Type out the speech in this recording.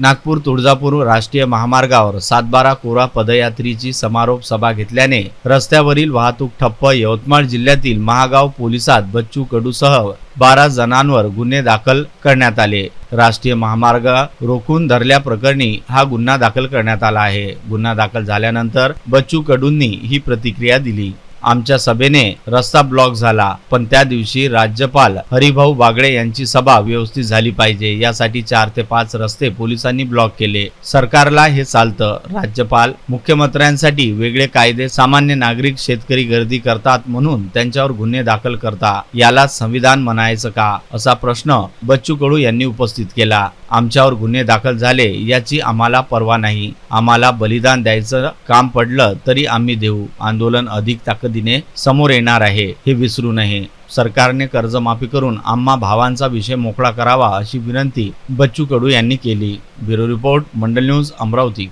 नागपूर तुळजापूर राष्ट्रीय महामार्गावर सातबारा कोरा पदयात्रीची समारोप सभा घेतल्याने रस्त्यावरील वाहतूक ठप्प यवतमाळ जिल्ह्यातील महागाव पोलिसात बच्चू कडूसह बारा जणांवर गुन्हे दाखल करण्यात आले. राष्ट्रीय महामार्ग रोखून धरल्याप्रकरणी हा गुन्हा दाखल करण्यात आला आहे. गुन्हा दाखल झाल्यानंतर बच्चू कडूंनी ही प्रतिक्रिया दिली. आमच्या सभेने रस्ता ब्लॉक झाला पण त्या दिवशी राज्यपाल हरिभाऊ बागडे यांची सभा व्यवस्थित झाली पाहिजे यासाठी चार ते पाच रस्ते पोलिसांनी ब्लॉक केले. सरकारला हे चालतं. राज्यपाल मुख्यमंत्र्यांसाठी वेगळे कायदे सामान्य नागरिक शेतकरी गर्दी करतात म्हणून त्यांच्यावर गुन्हे दाखल करता. याला संविधान म्हणायचं का? असा प्रश्न बच्चू कडू यांनी उपस्थित केला. आमच्यावर गुन्हे दाखल झाले याची आम्हाला पर्वा नाही. आम्हाला बलिदान द्यायचं काम पडलं तरी आम्ही देऊ. आंदोलन अधिक ताकदीने समोर येणार आहे हे विसरू नये. सरकारने कर्जमाफी करून आम्हा भावांचा विषय मोकळा करावा अशी विनंती बच्चू कडू यांनी केली. Bureau report Mandal news Amravati.